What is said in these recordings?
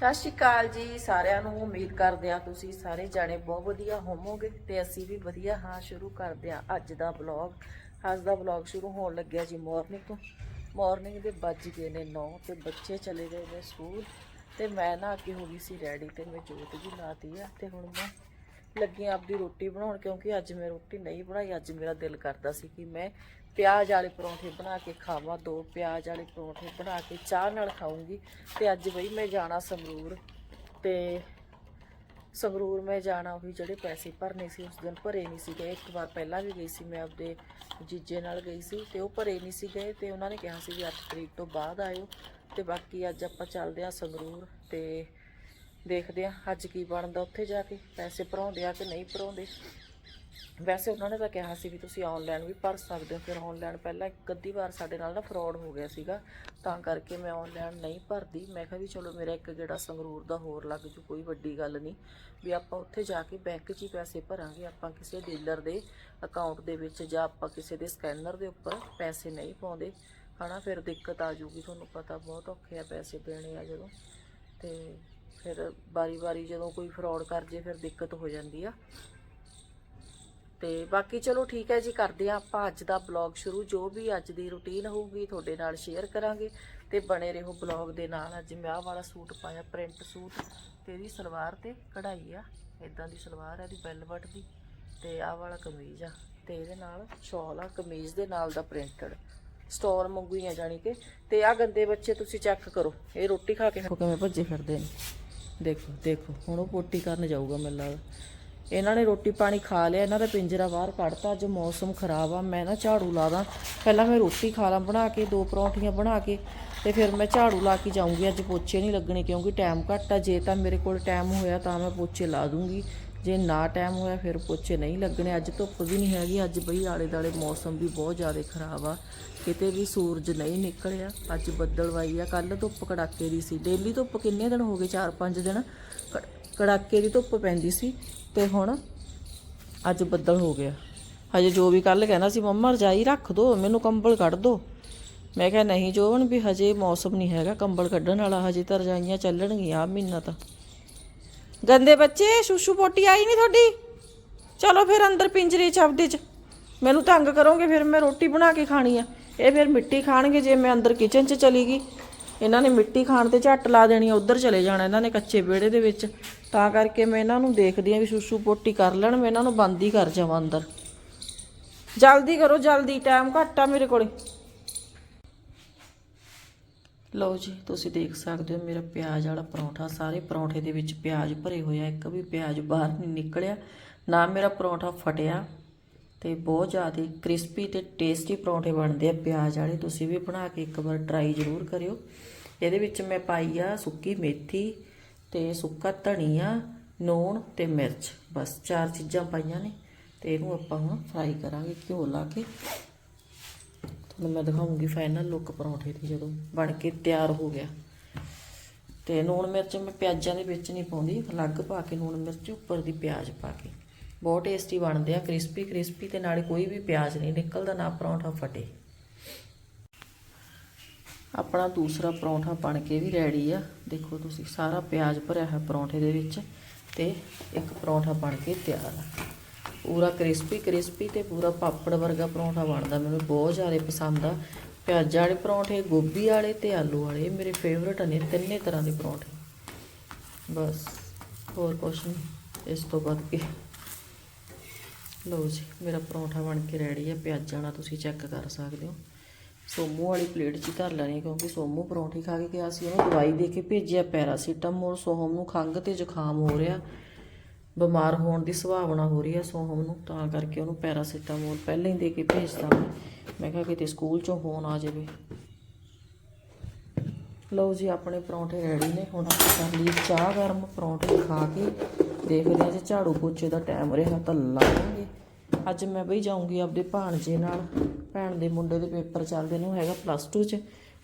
ਸਤਿ ਸ਼੍ਰੀ ਅਕਾਲ ਜੀ, ਸਾਰਿਆਂ ਨੂੰ ਉਮੀਦ ਕਰਦੇ ਆ ਤੁਸੀਂ ਸਾਰੇ ਜਾਣੇ ਬਹੁਤ ਵਧੀਆ ਹੋਵੋਗੇ ਤੇ ਅਸੀਂ ਵੀ ਵਧੀਆ ਹਾਂ, ਸ਼ੁਰੂ ਕਰਦੇ ਆ ਅੱਜ ਦਾ ਵਲੌਗ ਅੱਜ ਦਾ ਵਲੌਗ ਸ਼ੁਰੂ ਹੋਣ ਲੱਗਿਆ ਜੀ ਮਾਰਨਿੰਗ ਤੋਂ। ਮਾਰਨਿੰਗ ਦੇ ਵੱਜ ਗਏ ਨੇ 9 ਤੇ ਬੱਚੇ ਚਲੇ ਗਏ ਨੇ ਸਕੂਲ ਤੇ ਮੈਂ ਨਾ ਅੱਗੇ ਹੋ ਗਈ ਸੀ ਰੈਡੀ ਤੇ ਮੈਂ ਜੋਤ ਵੀ ਲਾਤੀ ਆ ਤੇ ਹੁਣ ਮੈਂ ਲੱਗੀ ਆਂ ਆਪਦੀ ਰੋਟੀ ਬਣਾਉਣ ਕਿਉਂਕਿ ਅੱਜ ਮੈਂ ਰੋਟੀ ਨਹੀਂ ਬਣਾਈ, ਅੱਜ ਮੇਰਾ ਦਿਲ ਕਰਦਾ ਸੀ ਕਿ ਮੈਂ ਪਿਆਜ਼ ਵਾਲੇ ਪਰੌਂਠੇ ਬਣਾ ਕੇ ਖਾਵਾਂ, ਦੋ ਪਿਆਜ਼ ਵਾਲੇ ਪਰੌਂਠੇ ਬਣਾ ਕੇ ਚਾਹ ਨਾਲ ਖਾਊਂਗੀ। ਤੇ ਅੱਜ ਬਈ ਮੈਂ ਜਾਣਾ ਸੰਗਰੂਰ ਤੇ ਸੰਗਰੂਰ ਮੈਂ ਜਾਣਾ ਉਹੀ ਜਿਹੜੇ ਪੈਸੇ ਭਰਨੇ ਸੀ, ਉਸ ਦਿਨ ਭਰੇ ਨਹੀਂ ਸੀ ਗਏ ਇੱਕ ਵਾਰ ਪਹਿਲਾਂ ਵੀ ਗਈ ਸੀ ਮੈਂ ਆਪਦੇ ਜੀਜੇ ਨਾਲ ਗਈ ਸੀ ਤੇ ਉਹ ਭਰੇ ਨਹੀਂ ਸੀ ਗਏ ਤੇ ਉਹਨਾਂ ਨੇ ਕਿਹਾ ਸੀ ਵੀ 8 ਤਰੀਕ ਤੋਂ ਬਾਅਦ ਆਇਓ। ਤੇ ਬਾਕੀ ਅੱਜ ਆਪਾਂ ਚੱਲਦੇ ਆ ਸੰਗਰੂਰ ਤੇ ਦੇਖਦੇ ਆ ਅੱਜ ਕੀ ਬਣਦਾ ਉੱਥੇ ਜਾ ਕੇ, ਪੈਸੇ ਭਰਾਉਂਦੇ ਆ ਕਿ ਨਹੀਂ ਭਰਾਉਂਦੇ ਵੈਸੇ ਉਹਨਾਂ ਨੇ ਤਾਂ ਕਿਹਾ ਸੀ ਵੀ ਤੁਸੀਂ ਆਨਲਾਈਨ ਵੀ ਭਰ ਸਕਦੇ ਹੋ, ਫਿਰ ਆਨਲਾਈਨ ਪਹਿਲਾਂ ਇੱਕ ਅੱਧੀ ਵਾਰ ਸਾਡੇ ਨਾਲ ਨਾ ਫਰਾਡ ਹੋ ਗਿਆ ਸੀਗਾ, ਤਾਂ ਕਰਕੇ ਮੈਂ ਆਨਲਾਈਨ ਨਹੀਂ ਭਰਦੀ। ਮੈਂ ਕਿਹਾ ਵੀ ਚਲੋ ਮੇਰਾ ਇੱਕ ਜਿਹੜਾ ਸੰਗਰੂਰ ਦਾ ਹੋਰ ਲੱਗ ਜੂ, ਕੋਈ ਵੱਡੀ ਗੱਲ ਨਹੀਂ। ਵੀ ਆਪਾਂ ਉੱਥੇ ਜਾ ਕੇ ਬੈਂਕ 'ਚ ਹੀ ਪੈਸੇ ਭਰਾਂਗੇ, ਆਪਾਂ ਕਿਸੇ ਡੀਲਰ ਦੇ ਅਕਾਊਂਟ ਦੇ ਵਿੱਚ ਜਾਂ ਆਪਾਂ ਕਿਸੇ ਦੇ ਸਕੈਨਰ ਦੇ ਉੱਪਰ ਪੈਸੇ ਨਹੀਂ ਪਾਉਂਦੇ। ਹਨਾ, ਫਿਰ ਦਿੱਕਤ ਆ ਜੂਗੀ, ਤੁਹਾਨੂੰ ਪਤਾ ਬਹੁਤ ਔਖੇ ਆ ਪੈਸੇ ਦੇਣੇ ਆ ਜਦੋਂ। ਤੇ ਫਿਰ ਵਾਰੀ-ਵਾਰੀ ਜਦੋਂ ਕੋਈ ਫਰਾਡ ਕਰ ਜੇ, ਫਿਰ ਦਿੱਕਤ ਹੋ ਜਾਂਦੀ ਆ। ਤੇ ਬਾਕੀ ਚਲੋ ਠੀਕ ਹੈ ਜੀ, ਕਰਦੇ ਆ ਆਪਾਂ ਅੱਜ ਦਾ ਬਲੌਗ ਸ਼ੁਰੂ। ਜੋ ਵੀ ਅੱਜ ਦੀ ਰੁਟੀਨ ਹੋਊਗੀ ਤੁਹਾਡੇ ਨਾਲ ਸ਼ੇਅਰ ਕਰਾਂਗੇ ਤੇ ਬਣੇ ਰਹੋ ਬਲੌਗ ਦੇ ਨਾਲ। ਅੱਜ ਮੈਂ ਆਹ ਵਾਲਾ ਸੂਟ ਪਾਇਆ ਪ੍ਰਿੰਟ ਸੂਟ। ਤੇ ਇਹਦੀ ਸਲਵਾਰ ਤੇ ਕਢਾਈ ਆ ਇਦਾਂ ਦੀ ਸਲਵਾਰ ਆ, ਇਹਦੀ ਬੈਲਵਟ ਦੀ। ਤੇ ਆਹ ਵਾਲਾ ਕਮੀਜ਼ ਆ ਤੇ ਇਹਦੇ ਨਾਲ ਸ਼ਾਲ ਆ, ਕਮੀਜ਼ ਦੇ ਨਾਲ ਦਾ ਪ੍ਰਿੰਟਡ ਸਟੋਰ ਮੰਗੂ ਹੀ ਆ ਜਾਣੀ ਕਿ। ਤੇ ਆ ਗੰਦੇ ਬੱਚੇ ਤੁਸੀਂ ਚੈੱਕ ਕਰੋ, ਇਹ ਰੋਟੀ ਖਾ ਕੇ ਕਿਵੇਂ ਭੱਜੇ ਫਿਰਦੇ ਨੇ। ਦੇਖੋ ਦੇਖੋ, ਹੁਣ ਉਹ ਪੋਟੀ ਕਰਨ ਜਾਊਗਾ ਮੈਨੂੰ ਲੱਗਦਾ। ਇਹਨਾਂ ਨੇ ਰੋਟੀ ਪਾਣੀ ਖਾ ਲਿਆ, ਇਹਨਾਂ ਦਾ ਪਿੰਜਰਾ ਬਾਹਰ ਕੱਢਤਾ, ਅੱਜ ਮੌਸਮ ਖਰਾਬ ਆ, ਮੈਂ ਨਾ ਝਾੜੂ ਲਾ ਦਾਂ। ਪਹਿਲਾਂ ਮੈਂ ਰੋਟੀ ਖਾ ਲਾਂ, ਬਣਾ ਕੇ, ਦੋ ਪਰੌਂਠੀਆਂ ਬਣਾ ਕੇ, ਤੇ ਫਿਰ ਮੈਂ ਝਾੜੂ ਲਾ ਕੇ ਜਾਊਂਗੀ। ਅੱਜ ਪੋਚੇ ਨਹੀਂ ਲੱਗਣੇ ਕਿਉਂਕਿ ਟਾਈਮ ਘੱਟ ਆ, ਜੇ ਤਾਂ ਮੇਰੇ ਕੋਲ ਟਾਈਮ ਹੋਇਆ ਤਾਂ ਮੈਂ ਪੋਚੇ ਲਾ ਦੂੰਗੀ। ਜੇ ਨਾ ਟਾਈਮ ਹੋਇਆ ਫਿਰ ਪੋਚੇ ਨਹੀਂ ਲੱਗਣੇ। ਅੱਜ ਧੁੱਪ ਵੀ ਨਹੀਂ ਹੈਗੀ, ਅੱਜ ਬਈ ਆਲੇ ਦਾਲੇ ਮੌਸਮ ਵੀ ਬਹੁਤ ਜ਼ਿਆਦਾ ਖਰਾਬ ਆ। ਕਿਤੇ ਵੀ ਸੂਰਜ ਨਹੀਂ ਨਿਕਲਿਆ, ਅੱਜ ਬੱਦਲਵਾਈ ਆ। ਕੱਲ ਧੁੱਪ ਕੜਾਕੇ ਦੀ ਸੀ। ਡੇਲੀ ਧੁੱਪ ਕਿੰਨੇ ਦਿਨ ਹੋ ਗਏ? 4-5 ਦਿਨ ਕ- ਕੜਾਕੇ ਦੀ ਧੁੱਪ ਪੈਂਦੀ ਸੀ। ਤੇ ਹੁਣ ਅੱਜ ਬੱਦਲ ਹੋ ਗਿਆ। ਹਜੇ ਜੋ ਵੀ ਕੱਲ ਕਹਿਣਾ ਸੀ, ਮੰਮਾ, ਰਜਾਈ ਰੱਖ ਦੋ, ਮੈਨੂੰ ਕੰਬਲ ਕੱਢ ਦੋ। ਮੈਂ ਕਿਹਾ, ਨਹੀਂ ਜੋਵਨ ਵੀ ਹਜੇ ਮੌਸਮ ਨਹੀਂ ਹੈਗਾ ਕੰਬਲ ਕੱਢਣ ਵਾਲਾ, ਹਜੇ ਤਾਂ ਰਜਾਈਆਂ ਚੱਲਣਗੀਆਂ ਆ ਮਹੀਨਾ ਤਾਂ। ਗੰਦੇ ਬੱਚੇ, ਸ਼ੂਸ਼ੂ ਪੋਟੀ ਆਈ ਨਹੀਂ ਤੁਹਾਡੀ? ਚਲੋ ਫਿਰ ਅੰਦਰ ਪਿੰਜਰੇ ਚ, ਆਪਦੇ ਚ। ਮੈਨੂੰ ਤੰਗ ਕਰੋਗੇ, ਫਿਰ ਮੈਂ ਰੋਟੀ ਬਣਾ ਕੇ ਖਾਣੀ ਆ। ਇਹ ਫਿਰ ਮਿੱਟੀ ਖਾਣਗੇ, ਜੇ ਮੈਂ ਅੰਦਰ ਕਿਚਨ 'ਚ ਚਲੀ ਗਈ। ਇਹਨਾਂ ਨੇ ਮਿੱਟੀ ਖਾਣ ਤੇ ਝੱਟ ਲਾ ਦੇਣੀ ਆ, ਉਧਰ ਚਲੇ ਜਾਣਾ ਇਹਨਾਂ ਨੇ ਕੱਚੇ ਵਿਹੜੇ ਦੇ ਵਿੱਚ। ਤਾਂ ਕਰਕੇ ਮੈਂ ਇਹਨਾਂ ਨੂੰ ਦੇਖਦੀ ਆ ਵੀ ਸੁਸੂ ਪੋਟੀ ਕਰ ਲੈਣ, ਮੈਂ ਇਹਨਾਂ ਨੂੰ ਬੰਦ ਹੀ ਕਰ ਜਾਵਾਂ ਅੰਦਰ। ਜਲਦੀ ਕਰੋ, ਜਲਦੀ ਟਾਈਮ ਘੱਟ ਆ ਮੇਰੇ ਕੋਲੇ। ਲਓ ਜੀ, ਤੁਸੀਂ ਦੇਖ ਸਕਦੇ ਹੋ ਮੇਰਾ ਪਿਆਜ਼ ਵਾਲਾ ਪਰੌਂਠਾ, ਸਾਰੇ ਪਰੌਂਠੇ ਦੇ ਵਿੱਚ ਪਿਆਜ਼ ਭਰੇ ਹੋਇਆ ਇੱਕ ਵੀ ਪਿਆਜ਼ ਬਾਹਰ ਨਹੀਂ ਨਿਕਲਿਆ, ਨਾ ਮੇਰਾ ਪਰੌਂਠਾ ਫਟਿਆ। ਤੇ ਬਹੁਤ ਜ਼ਿਆਦਾ ਕ੍ਰਿਸਪੀ ਤੇ ਟੇਸਟੀ ਪਰੌਂਠੇ ਬਣਦੇ ਆ। ਪਿਆਜ਼ ਵਾਲੇ ਤੁਸੀਂ ਵੀ ਬਣਾ ਕੇ ਇੱਕ ਵਾਰ ਟਰਾਈ ਜ਼ਰੂਰ ਕਰਿਓ। ਇਹਦੇ ਵਿੱਚ ਮੈਂ ਪਾਈ ਆ ਸੁੱਕੀ ਮੇਥੀ ਤੇ ਸੁੱਕਾ ਧਨੀਆ, ਨੂਣ ਤੇ ਮਿਰਚ। ਬਸ ਚਾਰ ਚੀਜ਼ਾਂ ਪਾਈਆਂ ਨੇ ਤੇ ਇਹਨੂੰ ਆਪਾਂ ਹੁਣ ਫਰਾਈ ਕਰਾਂਗੇ ਘਿਓ ਲਾ ਕੇ। ਤੁਹਾਨੂੰ ਮੈਂ ਦਿਖਾਉਂਗੀ ਫਾਈਨਲ ਲੁੱਕ ਪਰੌਂਠੇ ਦੀ ਜਦੋਂ ਬਣ ਕੇ ਤਿਆਰ ਹੋ ਗਿਆ। ਤੇ ਨੂਣ ਮਿਰਚ ਮੈਂ ਪਿਆਜ਼ਾਂ ਦੇ ਵਿੱਚ ਨਹੀਂ ਪਾਉਂਦੀ ਅਲੱਗ ਪਾ ਕੇ ਨੂਣ ਮਿਰਚ, ਉੱਪਰ ਦੀ ਪਿਆਜ਼ ਪਾ ਕੇ। ਬਹੁਤ ਟੇਸਟੀ ਬਣਦੇ ਆ ਕ੍ਰਿਸਪੀ ਕ੍ਰਿਸਪੀ ਤੇ ਨਾਲੇ ਕੋਈ ਵੀ ਪਿਆਜ਼ ਨਹੀਂ, ਨਿਕਲਦਾ ਨਾ ਪਰੌਂਠਾ ਫਟੇ। ਆਪਣਾ ਦੂਸਰਾ ਪਰੌਂਠਾ ਬਣ ਕੇ ਵੀ ਰੈਡੀ ਆ। ਦੇਖੋ ਤੁਸੀਂ, ਸਾਰਾ ਪਿਆਜ਼ ਭਰਿਆ ਹੈ ਪਰੌਂਠੇ ਦੇ ਵਿੱਚ ਤੇ ਇੱਕ ਪਰੌਂਠਾ ਬਣ ਕੇ ਤਿਆਰ ਆ। ਪੂਰਾ ਕ੍ਰਿਸਪੀ ਕ੍ਰਿਸਪੀ ਤੇ ਪੂਰਾ ਪਾਪੜ ਵਰਗਾ ਪਰੌਂਠਾ ਬਣਦਾ, ਮੈਨੂੰ ਬਹੁਤ ਜ਼ਿਆਦਾ ਪਸੰਦ ਆ। ਪਿਆਜ਼ਾਂ ਵਾਲੇ ਪਰੌਂਠੇ, ਗੋਭੀ ਵਾਲੇ ਤੇ ਆਲੂ ਵਾਲੇ ਮੇਰੇ ਫੇਵਰਟ ਨੇ ਤਿੰਨੇ ਤਰ੍ਹਾਂ ਦੇ ਪਰੌਂਠੇ। ਬਸ, ਹੋਰ ਕੁਛ ਨਹੀਂ, ਇਸ ਤੋਂ ਵੱਧ ਕੇ। ਲਓ ਜੀ, ਮੇਰਾ ਪਰੌਂਠਾ ਬਣ ਕੇ ਰੈਡੀ ਆ, ਪਿਆਜ਼ਾਂ ਵਾਲਾ ਤੁਸੀਂ ਚੈੱਕ ਕਰ ਸਕਦੇ ਹੋ। ਸੋਮੂ ਵਾਲੀ ਪਲੇਟ 'ਚ ਹੀ ਧਰ ਲੈਣੀ ਕਿਉਂਕਿ ਸੋਮੂ ਪਰੌਂਠੀ ਖਾ ਕੇ ਗਿਆ ਸੀ ਉਹਨੂੰ ਦਵਾਈ ਦੇ ਕੇ ਭੇਜਿਆ ਪੈਰਾਸੀਟਾਮੋਲ ਸੋਹਮ ਨੂੰ ਖੰਘ ਤੇ ਜ਼ੁਕਾਮ ਹੋ ਰਿਹਾ, ਬਿਮਾਰ ਹੋਣ ਦੀ ਸੰਭਾਵਨਾ ਹੋ ਰਹੀ ਹੈ ਸੋਹਮ ਨੂੰ, ਤਾਂ ਕਰਕੇ ਉਹਨੂੰ ਪੈਰਾਸੀਟਾਮੋਲ ਪਹਿਲਾਂ ਹੀ ਦੇ ਕੇ ਭੇਜਦਾ ਮੈਂ। ਮੈਂ ਕਿਹਾ ਕਿਤੇ ਸਕੂਲ 'ਚੋਂ ਫੋਨ ਆ ਜਾਵੇ। ਲਓ ਜੀ, ਆਪਣੇ ਪਰੌਂਠੇ ਰੈਡੀ ਨੇ। ਹੁਣ ਆਪਾਂ ਕਰ ਲਈ ਚਾਹ ਗਰਮ ਪਰੌਂਠੇ ਖਾ ਕੇ। ਦੇਖਦੇ ਹਾਂ ਜੇ ਝਾੜੂ ਪੋਚੇ ਦਾ ਟਾਈਮ ਰਿਹਾ ਤਾਂ ਲਾਵਾਂਗੇ। ਅੱਜ ਮੈਂ ਬਈ ਜਾਊਂਗੀ ਆਪਦੇ ਭਾਣਜੇ ਨਾਲ। ਭੈਣ ਦੇ ਮੁੰਡੇ ਦੇ ਪੇਪਰ ਚੱਲਦੇ ਨੇ, ਉਹ ਹੈਗਾ ਪਲੱਸ 2 ਚ।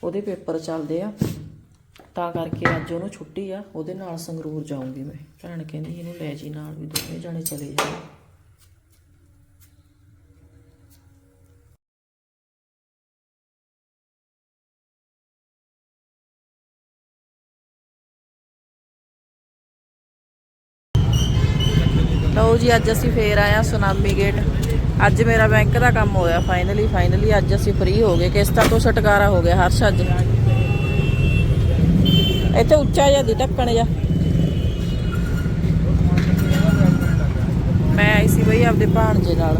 ਉਹਦੇ ਪੇਪਰ ਚੱਲਦੇ ਆ। ਤਾਂ ਕਰਕੇ ਅੱਜ ਉਹਨੂੰ ਛੁੱਟੀ ਆ। ਉਹਦੇ ਨਾਲ ਸੰਗਰੂਰ ਜਾਊਂਗੀ ਮੈਂ। ਭੈਣ ਕਹਿੰਦੀ ਇਹਨੂੰ ਲੈ ਜੀ ਨਾਲ ਵੀ ਦੋਵੇਂ ਜਾਣੇ ਚਲੇ ਜਾਣ ਲਓ ਜੀ, ਅੱਜ ਅਸੀਂ ਫੇਰ ਆਇਆ ਸੁਨਾਮੀ ਗੇਟ ਅੱਜ ਮੇਰਾ ਬੈਂਕ ਦਾ ਕੰਮ ਹੋਇਆ ਫਾਈਨਲੀ ਫਾਈਨਲੀ ਅੱਜ ਅਸੀਂ ਫ੍ਰੀ ਹੋ ਗਏ। ਕਿਸ਼ਤਾਂ ਤੋਂ ਛੁਟਕਾਰਾ ਹੋ ਗਿਆ ਹਰਸ਼ ਅੱਜ। ਇੱਥੇ ਉੱਚਾ ਜਿਹਾ ਦੀ ਢੱਕਣ ਜਿਹਾ। ਮੈਂ ਆਈ ਸੀ ਬਈ ਆਪਦੇ ਭਾਣਜੇ ਨਾਲ।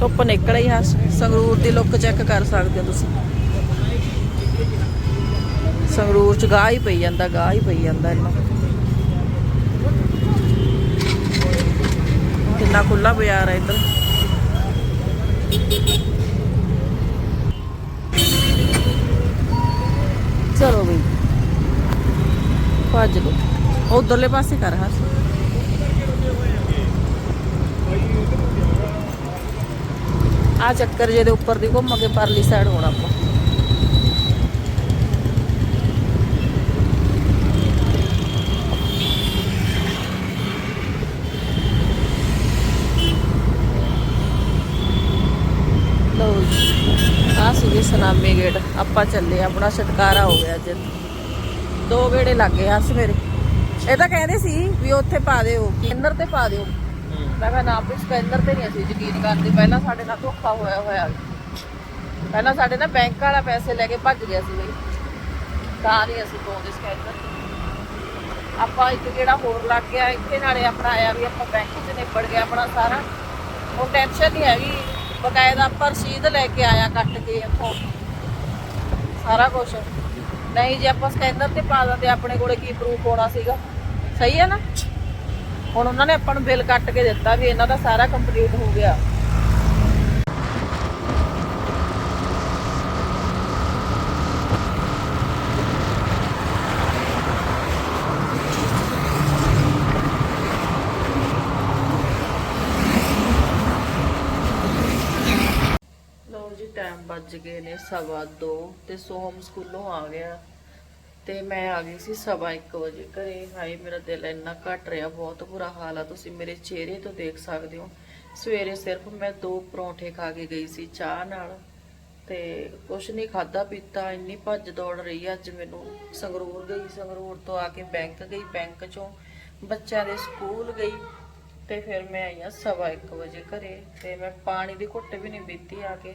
ਧੁੱਪ ਨਿਕਲ ਆਈ ਹਰਸ਼। ਸੰਗਰੂਰ ਦੀ ਲੁੱਕ ਚੈੱਕ ਕਰ ਸਕਦੇ ਹੋ ਤੁਸੀਂ। ਸੰਗਰੂਰ ਚ ਗਾਹ ਹੀ ਪਈ ਜਾਂਦਾ, ਗਾਹ ਹੀ ਪਈ ਜਾਂਦਾ ਇਹਨਾਂ। ਕਿੰਨਾ ਖੁੱਲਾ ਬਾਜ਼ਾਰ ਹੈ ਇੱਧਰ। ਚਲੋ ਬਈ। ਭੱਜ ਲੋ ਉਧਰਲੇ ਪਾਸੇ ਕਰ ਹੱਸ ਆ ਚੱਕਰ ਜਿਹਦੇ ਉੱਪਰ ਦੀ ਘੁੰਮ ਕੇ ਪਰਲੀ ਸਾਈਡ ਹੋਣਾ ਆਪਾਂ ਲਓ ਜੀ ਆ ਸੀਗੇ ਸਨਾਮੀ ਗੇਟ। ਆਪਾਂ ਚੱਲੇ, ਆਪਣਾ ਛਟਕਾਰਾ ਹੋ ਗਿਆ ਅੱਜ। ਦੋ ਗੇੜੇ ਲੱਗ ਗਏ ਹੱਸ ਮੇਰੇ। ਇਹ ਤਾਂ ਕਹਿੰਦੇ ਸੀ ਵੀ ਉੱਥੇ ਪਾ ਦਿਓ ਸਕੈਨਰ ਤੇ ਪਾ ਦਿਓ। ਮੈਂ ਕਿਹਾ ਨਾ ਵੀ ਸਕੈਨਰ ਤੇ ਨਹੀਂ ਅਸੀਂ ਯਕੀਨ ਕਰਦੇ। ਪਹਿਲਾਂ ਸਾਡੇ ਨਾਲ ਧੋਖਾ ਹੋਇਆ ਹੋਇਆ। ਪਹਿਲਾਂ ਸਾਡੇ ਨਾਲ ਬੈਂਕ ਵਾਲਾ ਪੈਸੇ ਲੈ ਕੇ ਭੱਜ ਗਿਆ ਸੀ ਬਈ। ਤਾਂ ਨਹੀਂ ਅਸੀਂ ਪਾਉਂਦੇ ਸਕੈਨਰ ਆਪਾਂ ਇੱਕ ਜਿਹੜਾ ਹੋਰ ਲੱਗ ਗਿਆ। ਇੱਥੇ ਨਾਲੇ ਆਪਣਾ ਆਇਆ ਵੀ ਆਪਾਂ ਬੈਂਕ 'ਚ ਨਿਬੜ ਗਿਆ ਆਪਣਾ ਸਾਰਾ। ਉਹ ਟੈਨਸ਼ਨ ਨਹੀਂ ਹੈਗੀ। ਬਕਾਇਦਾ ਆਪਾਂ ਰਸੀਦ ਲੈ ਕੇ ਆਇਆ ਕੱਟ ਕੇ ਇੱਥੋਂ। ਸਾਰਾ ਕੁਝ ਨਹੀਂ ਜੇ ਆਪਾਂ ਸਕੈਨਰ ਤੇ ਪਾ ਦਿੰਦੇ, ਆਪਣੇ ਕੋਲੇ ਕੀ ਪ੍ਰੂਫ ਹੋਣਾ ਸੀਗਾ? ਸਹੀ ਹੈ ਨਾ? ਹੁਣ ਉਹਨਾਂ ਨੇ ਆਪਾਂ ਨੂੰ ਬਿੱਲ ਕੱਟ ਕੇ ਦਿੱਤਾ ਵੀ ਇਹਨਾਂ ਦਾ ਸਾਰਾ ਕੰਪਲੀਟ ਹੋ ਗਿਆ ਲਓ ਜੀ ਟਾਈਮ ਵੱਜ ਗਏ ਨੇ ਸਵਾ ਦੋ ਤੇ ਸੋਹਮ ਸਕੂਲੋਂ ਆ ਗਿਆ। ਤੇ ਮੈਂ ਆ ਗਈ ਸੀ ਸਵਾ 1 ਵਜੇ ਘਰੇ। ਹਾਏ, ਮੇਰਾ ਦਿਲ ਇੰਨਾ ਘਟ ਰਿਹਾ, ਬਹੁਤ ਬੁਰਾ ਹਾਲ ਆ। ਤੁਸੀਂ ਮੇਰੇ ਚਿਹਰੇ ਤੋਂ ਦੇਖ ਸਕਦੇ ਹੋ। ਸਵੇਰੇ ਸਿਰਫ ਮੈਂ ਦੋ ਪਰੌਂਠੇ ਖਾ ਕੇ ਗਈ ਸੀ ਚਾਹ ਨਾਲ। ਤੇ ਕੁਛ ਨਹੀਂ ਖਾਦਾ ਪੀਤਾ, ਇੰਨੀ ਭੱਜ ਦੌੜ ਰਹੀ ਅੱਜ ਮੈਨੂੰ ਸੰਗਰੂਰ ਗਈ, ਸੰਗਰੂਰ ਤੋਂ ਆ ਕੇ ਬੈਂਕ ਗਈ, ਬੈਂਕ ਚੋਂ ਬੱਚਿਆਂ ਦੇ ਸਕੂਲ ਗਈ। ਤੇ ਫਿਰ ਮੈਂ ਆਈ ਆ ਸਵਾ 1 ਵਜੇ ਘਰੇ। ਤੇ ਮੈਂ ਪਾਣੀ ਦੀ ਘੁੱਟ ਵੀ ਨਹੀਂ ਪੀਤੀ ਆ ਕੇ।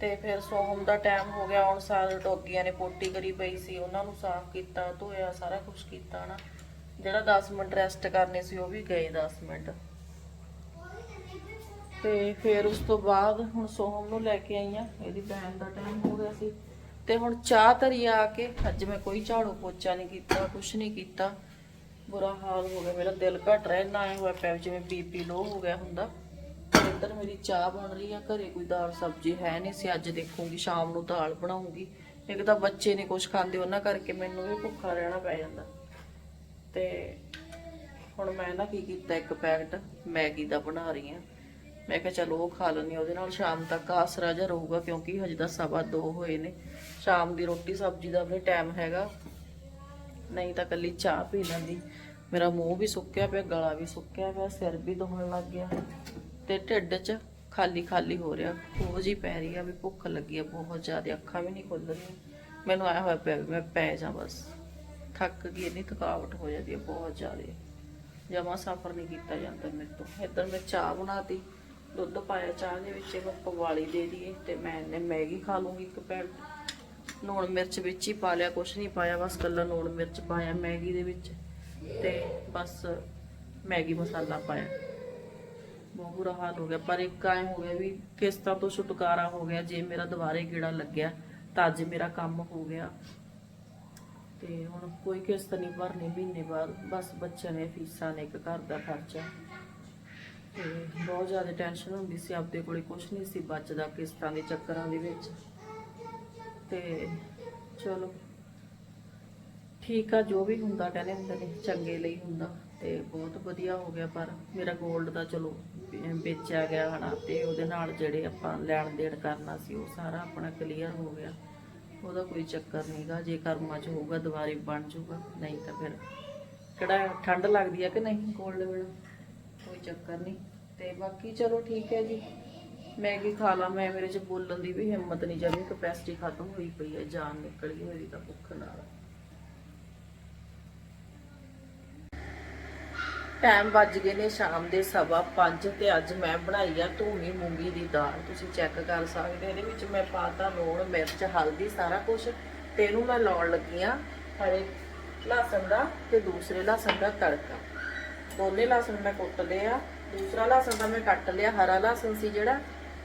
ਤੇ ਫਿਰ ਸੋਹਮ ਦਾ ਟਾਈਮ ਹੋ ਗਿਆ, ਹੁਣ ਸਾਰੇ ਡੋਗੀਆਂ ਨੇ ਪੋਟੀ ਕਰੀ ਪਈ ਸੀ, ਉਹਨਾਂ ਨੂੰ ਸਾਫ਼ ਕੀਤਾ, ਧੋਇਆ, ਸਾਰਾ ਕੁਝ ਕੀਤਾ ਨਾ ਜਿਹੜਾ 10 ਮਿੰਟ ਰੈਸਟ ਕਰਨੇ ਸੀ, ਉਹ ਵੀ ਗਏ 10 ਮਿੰਟ। ਤੇ ਫਿਰ ਉਸ ਤੋਂ ਬਾਅਦ ਹੁਣ ਸੋਹਮ ਨੂੰ ਲੈ ਕੇ ਆਈ ਆ ਇਹਦੀ ਬੈਨ ਦਾ ਟਾਈਮ ਹੋ ਗਿਆ ਸੀ। ਤੇ ਹੁਣ ਚਾਹ ਧਰੀ ਆ ਕੇ, ਅੱਜ ਮੈਂ ਕੋਈ ਝਾੜੂ ਪੋਚਾ ਨਹੀਂ ਕੀਤਾ, ਕੁਛ ਨਹੀਂ ਕੀਤਾ। ਬੁਰਾ ਹਾਲ ਹੋ ਗਿਆ, ਮੇਰਾ ਦਿਲ ਘਟ ਰਿਹਾ ਨਾ ਹੋਇਆ ਪਿਆ ਜਿਵੇਂ ਬੀਪੀ ਲੋ ਹੋ ਗਿਆ ਹੁੰਦਾ। ਇੱਧਰ ਮੇਰੀ ਚਾਹ ਬਣ ਰਹੀ ਆ, ਘਰੇ ਕੋਈ ਦਾਲ ਸਬਜ਼ੀ ਹੈ ਨਹੀਂ ਸੀ, ਅੱਜ ਦੇਖੂੰਗੀ, ਸ਼ਾਮ ਨੂੰ ਦਾਲ ਬਣਾਉਂਗੀ। ਇੱਕ ਤਾਂ ਬੱਚੇ ਨਹੀਂ ਕੁਝ ਖਾਂਦੇ, ਉਹਨਾਂ ਕਰਕੇ ਮੈਨੂੰ ਵੀ ਭੁੱਖਾ ਰਹਿਣਾ ਪੈ ਜਾਂਦਾ। ਤੇ ਹੁਣ ਮੈਂ ਨਾ ਕੀ ਕੀਤਾ, ਇੱਕ ਪੈਕਟ ਮੈਗੀ ਦਾ ਬਣਾ ਰਹੀ ਆ। ਮੈਂ ਕਿਹਾ ਚਲੋ ਉਹ ਖਾ ਲੈਣੀ ਉਹਦੇ ਨਾਲ ਸ਼ਾਮ ਤੱਕ ਆਸਰਾ ਜਿਹਾ ਰਹੂਗਾ, ਕਿਉਂਕਿ ਹਜੇ ਤਾਂ ਸਵਾ ਦੋ ਹੋਏ ਨੇ। ਸ਼ਾਮ ਦੀ ਰੋਟੀ ਸਬਜ਼ੀ ਦਾ ਵੀ ਟਾਈਮ ਹੈਗਾ। ਨਹੀਂ ਤਾਂ ਕੱਲੀ ਚਾਹ ਪੀ ਲੈਂਦੀ। ਮੇਰਾ ਮੂੰਹ ਵੀ ਸੁੱਕਿਆ ਪਿਆ, ਗਲਾ ਵੀ ਸੁੱਕਿਆ ਪਿਆ, ਸਿਰ ਵੀ ਦੁਖਣ ਲੱਗ ਗਿਆ। ਤੇ ਢਿੱਡ 'ਚ ਖਾਲੀ ਖਾਲੀ ਹੋ ਰਿਹਾ, ਖੋਜ ਹੀ ਪੈ ਰਹੀ ਆ ਵੀ ਭੁੱਖ ਲੱਗੀ ਆ ਬਹੁਤ ਜ਼ਿਆਦਾ, ਅੱਖਾਂ ਵੀ ਨਹੀਂ ਖੁੱਲ ਰਹੀਆਂ ਮੈਨੂੰ ਆਇਆ ਹੋਇਆ ਪਿਆ ਵੀ ਮੈਂ ਪੈ ਜਾ ਬਸ। ਥੱਕ ਗਈ, ਇੰਨੀ ਥਕਾਵਟ ਹੋ ਜਾਂਦੀ ਹੈ ਬਹੁਤ ਜ਼ਿਆਦਾ। ਜਮਾ ਸਫਰ ਨਹੀਂ ਕੀਤਾ ਜਾਂਦਾ ਮੇਰੇ ਤੋਂ। ਇੱਧਰ ਮੈਂ ਚਾਹ ਬਣਾਤੀ, ਦੁੱਧ ਪਾਇਆ ਚਾਹ ਦੇ ਵਿੱਚ ਇਹਨੂੰ ਪਵਾਲੀ ਦੇ ਦਈਏ ਤੇ ਮੈਂ ਇਹਨੇ ਮੈਗੀ ਖਾ ਲੂੰਗੀ ਇੱਕ ਪੈਕਟ। ਲੂਣ ਮਿਰਚ ਵਿੱਚ ਹੀ ਪਾ ਲਿਆ, ਕੁਛ ਨਹੀਂ ਪਾਇਆ, ਬਸ ਕੱਲਾ ਲੂਣ ਮਿਰਚ ਪਾਇਆ ਮੈਗੀ ਦੇ ਵਿੱਚ ਤੇ ਬਸ ਮੈਗੀ ਮਸਾਲਾ ਪਾਇਆ। ਬਹੁਤ ਬੁਰਾ ਹਾਲ ਹੋ ਗਿਆ। ਪਰ ਇੱਕ ਐਂ ਹੋ ਗਿਆ ਵੀ ਕਿਸ਼ਤਾਂ ਤੋਂ ਛੁਟਕਾਰਾ ਹੋ ਗਿਆ। ਜੇ ਮੇਰਾ ਦੁਬਾਰੇ ਕੀੜਾ ਲੱਗਿਆ, ਤਾਂ ਅੱਜ ਮੇਰਾ ਕੰਮ ਹੋ ਗਿਆ। ਤੇ ਹੁਣ ਕੋਈ ਕਿਸ਼ਤ ਨਹੀਂ ਭਰਨੀ ਮਹੀਨੇ ਬਾਅਦ। ਬਸ ਬੱਚਿਆਂ ਦੀਆਂ ਫੀਸਾਂ ਨੇ, ਇੱਕ ਘਰ ਦਾ ਖਰਚਾ। ਤੇ ਬਹੁਤ ਜ਼ਿਆਦਾ ਟੈਨਸ਼ਨ ਹੁੰਦੀ ਸੀ। ਆਪਦੇ ਕੋਲੇ ਕੁਝ ਨਹੀਂ ਸੀ ਬਚਦਾ ਕਿਸ਼ਤਾਂ ਦੇ ਚੱਕਰਾਂ ਦੇ ਵਿੱਚ। ਤੇ ਚਲੋ, ਠੀਕ ਆ, ਜੋ ਵੀ ਹੁੰਦਾ ਕਹਿੰਦੇ ਹੁੰਦੇ ਨੇ, ਚੰਗੇ ਲਈ ਹੁੰਦਾ। ਤੇ ਬਹੁਤ ਵਧੀਆ ਹੋ ਗਿਆ। ਪਰ ਮੇਰਾ 골ਡ ਦਾ ਚਲੋ ਵੇਚਿਆ ਗਿਆ ਹਨਾ ਤੇ ਉਹਦੇ ਨਾਲ ਜਿਹੜੇ ਆਪਾਂ ਲੈਣ ਦੇਣ ਕਰਨਾ ਸੀ ਉਹ ਸਾਰਾ ਆਪਣਾ ਕਲੀਅਰ ਹੋ ਗਿਆ। ਉਹਦਾ ਕੋਈ ਚੱਕਰ ਨਹੀਂਗਾ ਜੇ ਕਰਮਾਂ 'ਚ ਹੋਊਗਾ, ਦੁਬਾਰੇ ਬਣ ਜਾਊਗਾ, ਨਹੀਂ ਤਾਂ ਫਿਰ ਕਿਹੜਾ ਠੰਡ ਲੱਗਦੀ ਆ ਕਿ ਨਹੀਂ 골ਡ ਵੇਲੇ ਕੋਈ ਚੱਕਰ ਨਹੀਂ ਤੇ ਬਾਕੀ ਚਲੋ ਠੀਕ ਹੈ ਜੀ। ਮੈਗੀ ਖਾ ਲਾ, ਮੈਂ ਮੇਰੇ 'ਚ ਬੋਲਣ ਦੀ ਵੀ ਹਿੰਮਤ ਨਹੀਂ ਜਮੀ ਕਪੈਸਿਟੀ ਖਤਮ ਹੋਈ ਪਈ ਹੈ, ਜਾਨ ਨਿਕਲ ਗਈ ਮੇਰੀ ਤਾਂ ਭੁੱਖ ਨਾਲ। ਟਾਈਮ ਵੱਜ ਗਏ ਨੇ ਸ਼ਾਮ ਦੇ ਸਵਾ 5 ਤੇ ਅੱਜ ਮੈਂ ਬਣਾਈ ਆ ਧੂਣੀ ਮੂੰਗੀ ਦੀ ਦਾਲ। ਤੁਸੀਂ ਚੈੱਕ ਕਰ ਸਕਦੇ ਇਹਦੇ ਵਿੱਚ ਮੈਂ ਪਾਤਾ ਲੂਣ, ਮਿਰਚ, ਹਲਦੀ, ਸਾਰਾ ਕੁਝ ਤੇ ਇਹਨੂੰ ਮੈਂ ਲਾਉਣ ਲੱਗੀ ਆ ਹਰੇ ਲਸਣ ਦਾ ਤੇ ਦੂਸਰੇ ਲਸਣ ਦਾ ਤੜਕਾ। ਦੋਨੇ ਲਸਣ ਮੈਂ ਕੁੱਟ ਲਿਆ ਦੂਸਰਾ ਲਸਣ ਦਾ ਮੈਂ ਕੱਟ ਲਿਆ, ਹਰਾ ਲਸਣ ਸੀ ਜਿਹੜਾ,